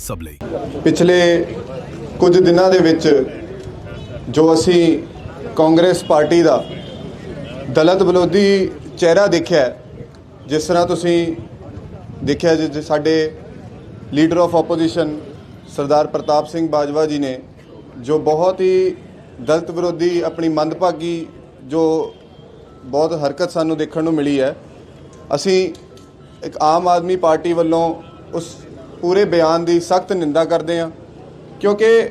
ਸਭ ਲਈ। ਪਿਛਲੇ ਕੁਝ ਦਿਨਾਂ ਦੇ ਵਿੱਚ ਜੋ ਅਸੀਂ ਕਾਂਗਰਸ ਪਾਰਟੀ ਦਾ ਦਲਤ ਵਿਰੋਧੀ ਚਿਹਰਾ ਦੇਖਿਆ ਜਿਸ ਤਰ੍ਹਾਂ ਤੁਸੀਂ ਦੇਖਿਆ ਜੇ ਜਿ- ਸਾਡੇ leader of opposition Sardar Pratap Singh Bajwa ji ਨੇ, ਜੋ ਬਹੁਤ ਹੀ ਦਲਤ ਵਿਰੋਧੀ ਆਪਣੀ ਮੰਦਭਾਗੀ ਜੋ ਬਹੁਤ ਹਰਕਤ ਸਾਨੂੰ ਦੇਖਣ ਨੂੰ ਮਿਲੀ ਹੈ, ਅਸੀਂ ਇੱਕ ਆਮ ਆਦਮੀ ਪਾਰਟੀ ਵੱਲੋਂ ਉਸ ਪੂਰੇ ਬਿਆਨ ਦੀ ਸਖਤ ਨਿੰਦਾ ਕਰਦੇ ਹਾਂ। ਕਿਉਂਕਿ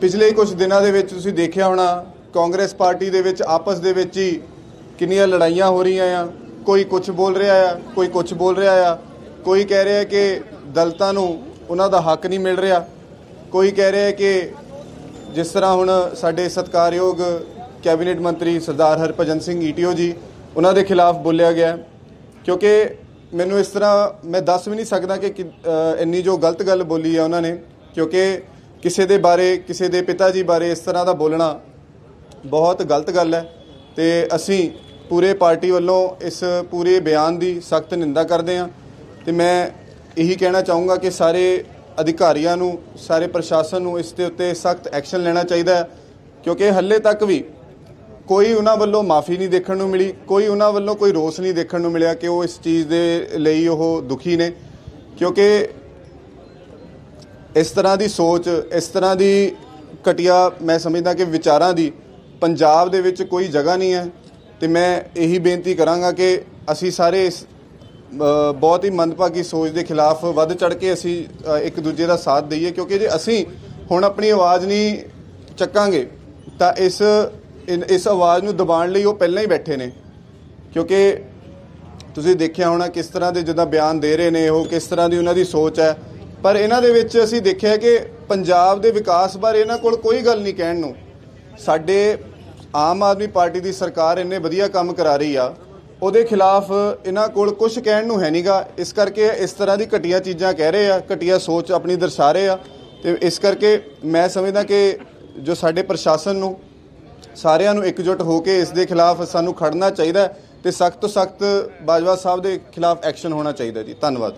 ਪਿਛਲੇ ਕੁਝ ਦਿਨਾਂ ਦੇ ਵਿੱਚ ਤੁਸੀਂ ਦੇਖਿਆ ਹੋਣਾ, ਕਾਂਗਰਸ ਪਾਰਟੀ ਦੇ ਵਿੱਚ ਆਪਸ ਦੇ ਵਿੱਚ ਹੀ ਕਿੰਨੀਆਂ ਲੜਾਈਆਂ ਹੋ ਰਹੀਆਂ ਆ। ਕੋਈ ਕੁਝ ਬੋਲ ਰਿਹਾ ਆ, ਕੋਈ ਕੁਝ ਬੋਲ ਰਿਹਾ ਆ। ਕੋਈ ਕਹਿ ਰਿਹਾ ਕਿ ਦਲਤਾਂ ਨੂੰ ਉਹਨਾਂ ਦਾ ਹੱਕ ਨਹੀਂ ਮਿਲ ਰਿਹਾ। ਕੋਈ ਕਹਿ ਰਿਹਾ ਕਿ ਜਿਸ ਤਰ੍ਹਾਂ ਹੁਣ ਸਾਡੇ ਸਤਿਕਾਰਯੋਗ ਕੈਬਨਿਟ ਮੰਤਰੀ ਸਰਦਾਰ ਹਰਭਜਨ ਸਿੰਘ ਈਟੀਓ ਜੀ, ਉਹਨਾਂ ਦੇ ਖਿਲਾਫ ਬੋਲਿਆ ਗਿਆ। ਕਿਉਂਕਿ ਮੈਨੂੰ ਇਸ ਤਰ੍ਹਾਂ, ਮੈਂ ਦੱਸ ਵੀ ਨਹੀਂ ਸਕਦਾ ਕਿ ਕਿ- ਇੰਨੀ ਜੋ ਗਲਤ ਗੱਲ ਬੋਲੀ ਹੈ ਉਹਨਾਂ ਨੇ, ਕਿਉਂਕਿ ਕਿਸੇ ਦੇ ਬਾਰੇ, ਕਿਸੇ ਦੇ ਪਿਤਾ ਜੀ ਬਾਰੇ ਇਸ ਤਰ੍ਹਾਂ ਦਾ ਬੋਲਣਾ ਬਹੁਤ ਗਲਤ ਗੱਲ ਹੈ। ਤੇ ਅਸੀਂ ਪੂਰੇ ਪਾਰਟੀ ਵੱਲੋਂ ਇਸ ਪੂਰੇ ਬਿਆਨ ਦੀ ਸਖਤ ਨਿੰਦਾ ਕਰਦੇ ਹਾਂ। ਤੇ ਮੈਂ ਇਹੀ ਕਹਿਣਾ ਚਾਹੂੰਗਾ ਕਿ ਸਾਰੇ ਅਧਿਕਾਰੀਆਂ ਨੂੰ, ਸਾਰੇ ਪ੍ਰਸ਼ਾਸਨ ਨੂੰ ਇਸ ਦੇ ਉੱਤੇ ਸਖਤ ਐਕਸ਼ਨ ਲੈਣਾ ਚਾਹੀਦਾ ਹੈ। ਕਿਉਂਕਿ ਹੱਲੇ ਤੱਕ ਵੀ ਕੋਈ ਉਹਨਾਂ ਵੱਲੋਂ ਮਾਫੀ ਨਹੀਂ ਦੇਖਣ ਨੂੰ ਮਿਲੀ, ਕੋਈ ਉਹਨਾਂ ਵੱਲੋਂ ਕੋਈ ਰੋਸ ਨਹੀਂ ਦੇਖਣ ਨੂੰ ਮਿਲਿਆ ਕਿ ਉਹ ਇਸ ਚੀਜ਼ ਦੇ ਲਈ ਉਹ ਦੁਖੀ ਨੇ। ਕਿਉਂਕਿ ਇਸ ਤਰ੍ਹਾਂ ਦੀ ਸੋਚ, ਇਸ ਤਰ੍ਹਾਂ ਦੀ ਘਟੀਆ ਮੈਂ ਸਮਝਦਾ ਕਿ ਵਿਚਾਰਾਂ ਦੀ ਪੰਜਾਬ ਦੇ ਵਿੱਚ ਕੋਈ ਜਗ੍ਹਾ ਨਹੀਂ ਹੈ। ਤੇ ਮੈਂ ਇਹੀ ਬੇਨਤੀ ਕਰਾਂਗਾ ਕਿ ਅਸੀਂ ਸਾਰੇ ਇਸ ਬਹੁਤ ਹੀ ਮੰਦਭਾਗੀ ਸੋਚ ਦੇ ਖਿਲਾਫ ਵੱਧ ਚੜ ਕੇ ਅਸੀਂ ਇੱਕ ਦੂਜੇ ਦਾ ਸਾਥ ਦਈਏ। ਕਿਉਂਕਿ ਜੇ ਅਸੀਂ ਹੁਣ ਆਪਣੀ ਆਵਾਜ਼ ਨਹੀਂ ਚੱਕਾਂਗੇ, ਤਾਂ ਇਸ ਇਸ ਆਵਾਜ਼ ਨੂੰ ਦਬਾਉਣ ਲਈ ਉਹ ਪਹਿਲਾਂ ਹੀ ਬੈਠੇ ਨੇ। ਕਿਉਂਕਿ ਤੁਸੀਂ ਦੇਖਿਆ ਹੋਣਾ ਕਿਸ ਤਰ੍ਹਾਂ ਦੇ ਜਿੱਦਾਂ ਬਿਆਨ ਦੇ ਰਹੇ ਨੇ ਉਹ, ਕਿਸ ਤਰ੍ਹਾਂ ਦੀ ਉਹਨਾਂ ਦੀ ਸੋਚ ਹੈ। ਪਰ ਇਹਨਾਂ ਦੇ ਵਿੱਚ ਅਸੀਂ ਦੇਖਿਆ ਕਿ ਪੰਜਾਬ ਦੇ ਵਿਕਾਸ ਬਾਰੇ ਇਹਨਾਂ ਕੋਲ ਕੋਈ ਗੱਲ ਨਹੀਂ ਕਹਿਣ ਨੂੰ। ਸਾਡੇ ਆਮ ਆਦਮੀ ਪਾਰਟੀ ਦੀ ਸਰਕਾਰ ਇੰਨੇ ਵਧੀਆ ਕੰਮ ਕਰਾ ਰਹੀ ਆ, ਉਹਦੇ ਖਿਲਾਫ ਇਹਨਾਂ ਕੋਲ ਕੁਝ ਕਹਿਣ ਨੂੰ ਹੈ ਨਹੀਂਗਾ ਇਸ ਕਰਕੇ ਇਸ ਤਰ੍ਹਾਂ ਦੀ ਘਟੀਆ ਚੀਜ਼ਾਂ ਕਹਿ ਰਹੇ ਆ, ਘਟੀਆ ਸੋਚ ਆਪਣੀ ਦਰਸਾ ਰਹੇ ਆ। ਤੇ ਇਸ ਕਰਕੇ ਮੈਂ ਸਮਝਦਾ ਕਿ ਜੋ ਸਾਡੇ ਪ੍ਰਸ਼ਾਸਨ ਨੂੰ ਸਾਰਿਆਂ ਨੂੰ ਇਕਜੁੱਟ ਹੋ ਕੇ ਇਸ ਦੇ ਖਿਲਾਫ ਸਾਨੂੰ ਖੜਨਾ ਚਾਹੀਦਾ ਹੈ ਤੇ ਸਖਤ ਤੋਂ ਸਖਤ ਬਾਜਵਾ ਸਾਹਿਬ ਦੇ ਖਿਲਾਫ ਐਕਸ਼ਨ ਹੋਣਾ ਚਾਹੀਦਾ ਜੀ। ਧੰਨਵਾਦ।